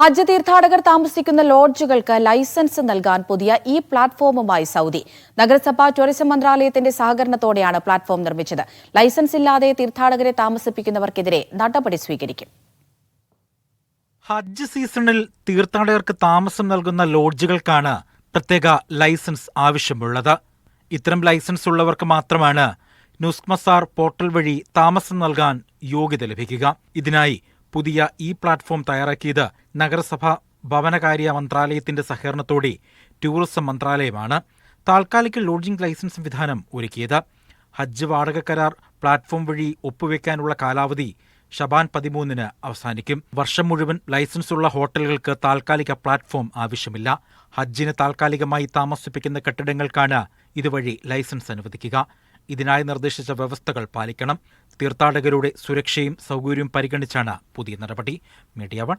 ഹജ്ജ് തീർത്ഥാടകർ താമസിക്കുന്ന ലോഡ്ജുകൾക്ക് ലൈസൻസ് നൽകാൻ പുതിയ ഇ പ്ലാറ്റ്ഫോമുമായി സൗദി. നഗരസഭ ടൂറിസം മന്ത്രാലയത്തിന്റെ സഹകരണത്തോടെയാണ് പ്ലാറ്റ്ഫോം നിർമ്മിച്ചത്. ലൈസൻസ് ഇല്ലാതെ തീർത്ഥാടകരെ താമസിപ്പിക്കുന്നവർക്കെതിരെ നടപടി സ്വീകരിക്കും. ഹജ്ജ് സീസണിൽ തീർത്ഥാടകർക്ക് താമസം നൽകുന്ന ലോഡ്ജുകൾക്കാണ് പ്രത്യേക ലൈസൻസ് ആവശ്യമുള്ളത്. ഇത്തരം ലൈസൻസ് ഉള്ളവർക്ക് മാത്രമാണ് നുസ്മസാർ പോർട്ടൽ വഴി താമസം നൽകാൻ യോഗ്യത ലഭിക്കുക. ഇതിനായി പുതിയ ഇ പ്ലാറ്റ്ഫോം തയ്യാറാക്കിയത് നഗരസഭ ഭവനകാര്യ മന്ത്രാലയത്തിന്റെ സഹകരണത്തോടെ ടൂറിസം മന്ത്രാലയമാണ്. താൽക്കാലിക ലോഡ്ജിംഗ് ലൈസൻസ് സംവിധാനം ഒരുക്കിയത്. ഹജ്ജ് വാടക കരാർ പ്ലാറ്റ്ഫോം വഴി ഒപ്പുവെക്കാനുള്ള കാലാവധി ഷബാൻ പതിമൂന്നിന് അവസാനിക്കും. വർഷം മുഴുവൻ ലൈസൻസ് ഉള്ള ഹോട്ടലുകൾക്ക് താൽക്കാലിക പ്ലാറ്റ്ഫോം ആവശ്യമില്ല. ഹജ്ജിന് താൽക്കാലികമായി താമസിപ്പിക്കുന്ന കെട്ടിടങ്ങൾക്കാണ് ഇതുവഴി ലൈസൻസ് അനുവദിക്കുക. ഇതിനായി നിർദ്ദേശിച്ച വ്യവസ്ഥകൾ പാലിക്കണം. തീർത്ഥാടകരുടെ സുരക്ഷയും സൗകര്യവും പരിഗണിച്ചാണ് പുതിയ നടപടി. Media one